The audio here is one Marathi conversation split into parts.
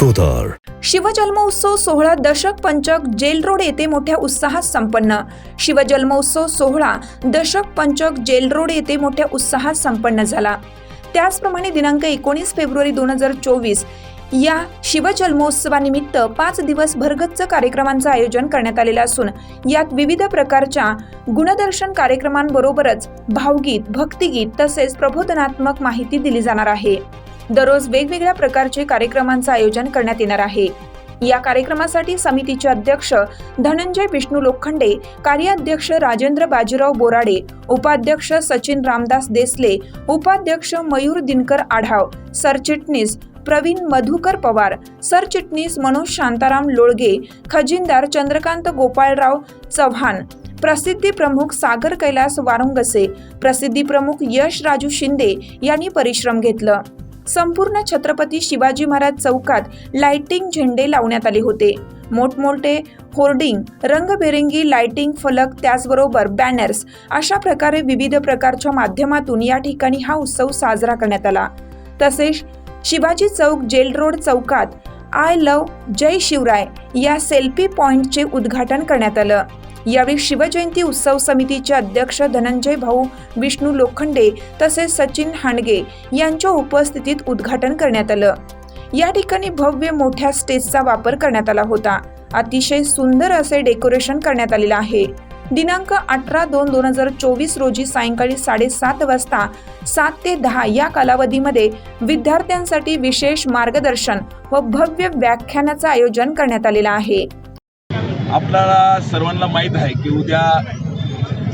Podar. शिवजन्मोत्सव सोहळा दशक पंचक जेल रोड येथे मोठ्या उत्साहात संपन्न. शिवजन्मोत्सव सोहळा दशक पंचक जेल रोड येथे मोठ्या उत्साहात संपन्न झाला. त्याचप्रमाणे दिनांक एकोणीस फेब्रुवारी दोन हजार चोवीस या शिवजन्मोत्सवानिमित्त पाच दिवस भरगच्च कार्यक्रमांचं आयोजन करण्यात आलेलं असून यात विविध प्रकारच्या गुणदर्शन कार्यक्रमांबरोबरच भावगीत भक्तिगीत तसेच प्रबोधनात्मक माहिती दिली जाणार आहे. दररोज वेगवेगळ्या प्रकारचे कार्यक्रमांचं आयोजन करण्यात येणार आहे. या कार्यक्रमासाठी समितीचे अध्यक्ष धनंजय विष्णू लोखंडे कार्याध्यक्ष राजेंद्र बाजीराव बोराडे उपाध्यक्ष सचिन रामदास देसले उपाध्यक्ष मयूर दिनकर आढाव सरचिटणीस प्रवीण मधुकर पवार सरचिटणीस मनोज शांताराम लोळगे खजिनदार चंद्रकांत गोपाळराव चव्हाण प्रसिद्धी प्रमुख सागर कैलास वारुंगसे प्रसिद्धी प्रमुख यश राजू शिंदे यांनी परिश्रम घेतलं. संपूर्ण छत्रपती शिवाजी महाराज चौकात लाइटिंग झेंडे लावण्यात आले होते. मोठमोठे होर्डिंग रंगबेरंगी लाइटिंग फलक त्याचबरोबर बॅनर्स अशा प्रकारे विविध प्रकारच्या माध्यमातून या ठिकाणी हा उत्सव साजरा करण्यात आला. तसेच शिवाजी चौक जेल रोड चौकात आय लव जय शिवराय या सेल्फी पॉइंटचे उद्घाटन करण्यात आलं. यावेळी शिवजयंती उत्सव समितीचे अध्यक्ष धनंजय भाऊ विष्णू लोखंडे तसेच सचिन हांडगे यांच्या उपस्थितीत उद्घाटन करण्यात आलं. या ठिकाणी भव्य मोठ्या स्टेजचा वापर करण्यात आला होता. अतिशय सुंदर असे डेकोरेशन करण्यात आलेलं आहे. दिनांक अठरा दोन दोन हजार चोवीस रोजी सायंकाळी साडेसात वाजता सात ते दहा या कालावधीमध्ये विद्यार्थ्यांसाठी विशेष मार्गदर्शन व भव्य व्याख्यानाचं आयोजन करण्यात आलेलं आहे. आपल्याला सर्वांना माहीत आहे की उद्या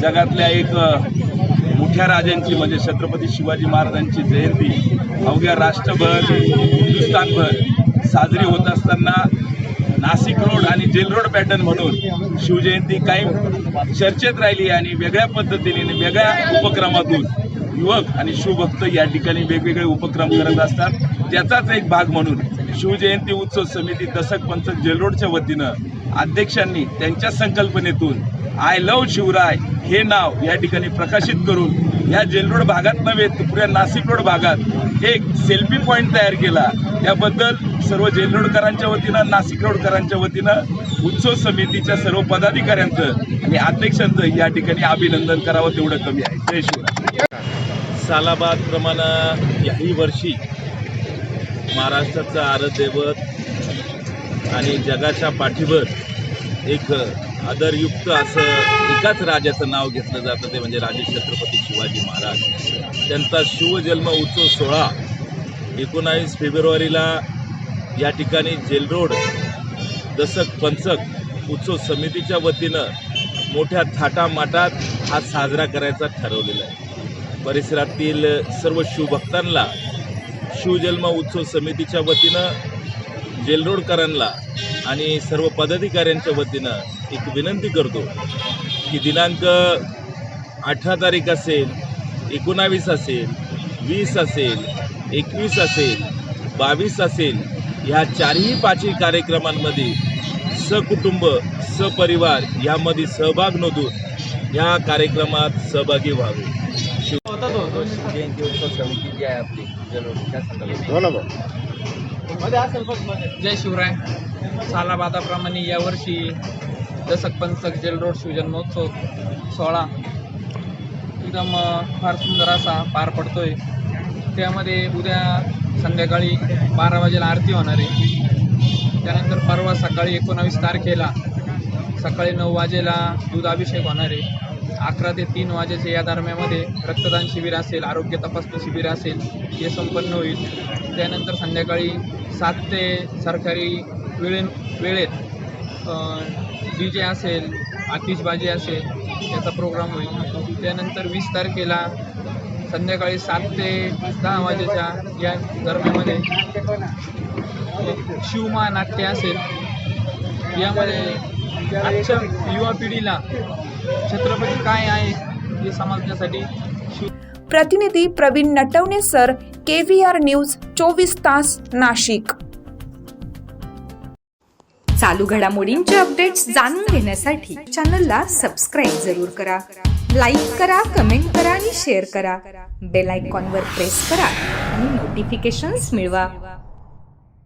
जगातल्या एक मोठ्या राजांची म्हणजे छत्रपती शिवाजी महाराजांची जयंती अवघ्या राष्ट्रभर हिंदुस्थानभर साजरी होत असताना नाशिक रोड आणि जेल रोड पॅटर्न म्हणून शिवजयंती कायम चर्चेत राहिली आणि वेगळ्या पद्धतीने वेगळ्या उपक्रमातून युवक आणि शिवभक्त या ठिकाणी वेगवेगळे उपक्रम करत असतात. त्याचाच एक भाग म्हणून शिवजयंती उत्सव समिती दशक पंचक जेलरोडच्या वतीनं अध्यक्षांनी त्यांच्या संकल्पनेतून आय लव शिवराय हे नाव या ठिकाणी प्रकाशित करून या जेलरोड भागात नव्हे तर पुऱ्या नाशिक रोड भागात एक सेल्फी पॉईंट तयार केला. त्याबद्दल सर्व जेलरोडकरांच्या वतीनं नाशिक रोडकरांच्या वतीनं उत्सव समितीच्या सर्व पदाधिकाऱ्यांचं आणि अध्यक्षांचं या ठिकाणी अभिनंदन करावं तेवढं कमी आहे. जय शिवराय. सालाबादप्रमाणे याही वर्षी महाराष्ट्राचं आराध्यदैवत आणि जगाच्या पाठीवर एक आदरयुक्त असं एकाच राजाचं नाव घेतलं जातं ते म्हणजे राजे छत्रपती शिवाजी महाराज. त्यांचा शिवजन्म उत्सव सोहळा एकोणावीस फेब्रुवारीला या ठिकाणी जेलरोड दसक पंचक उत्सव समितीच्या वतीनं मोठ्या थाटामाटात हा साजरा करायचा ठरवलेला आहे. परिसरातील सर्व शिवभक्तांना शिवजन्म उत्सव समितीच्या वतीनं जेलरोडकरांना आणि सर्व पदाधिकाऱ्यांच्या वतीनं एक विनंती करतो की दिनांक अठरा तारीख असेल एकोणावीस असेल वीस असेल एकवीस असेल बावीस असेल ह्या चारही पाचही कार्यक्रमांमध्ये सकुटुंब सपरिवार यामध्ये सहभाग नोंदवून या कार्यक्रमात सहभागी व्हावे जयंती उत्सव समिती जी आहे आपली जय शिवराय. सालाबादाप्रमाणे यावर्षी दशक पंचक जेल रोड शिवजन्मोत्सव सोहळा एकदम फार सुंदर असा पार पडतोय. त्यामध्ये उद्या संध्याकाळी बारा वाजेला आरती होणार आहे. त्यानंतर परवा सकाळी एकोणावीस तारखेला सकाळी नऊ वाजेला दूध अभिषेक होणार आहे. अकरा ते तीन वाजेच्या या दरम्यामध्ये रक्तदान शिबिर असेल आरोग्य तपासणी शिबिर असेल हे संपन्न होईल. त्यानंतर संध्याकाळी सात ते सरकारी वेळे वेळेत डी जे असेल आतिषबाजी असेल याचा प्रोग्राम होईल. त्यानंतर वीस तारखेला संध्याकाळी सात ते दहा वाजेच्या या दरम्यामध्ये शिवमा नाट्य असेल. यामध्ये आजच्या युवा पिढीला छत्रपती काय आहे हे समजण्यासाठी प्रतिनिधी Pravin Natwane sir K V R news चोवीस तास नाशिक. चालू घडामोडींचे अपडेट्स जाणून घेण्यासाठी चॅनलला सबस्क्राईब जरूर करा. लाईक करा कमेंट करा आणि शेअर करा. बेल आयकॉनवर प्रेस करा आणि नोटिफिकेशन्स मिळवा.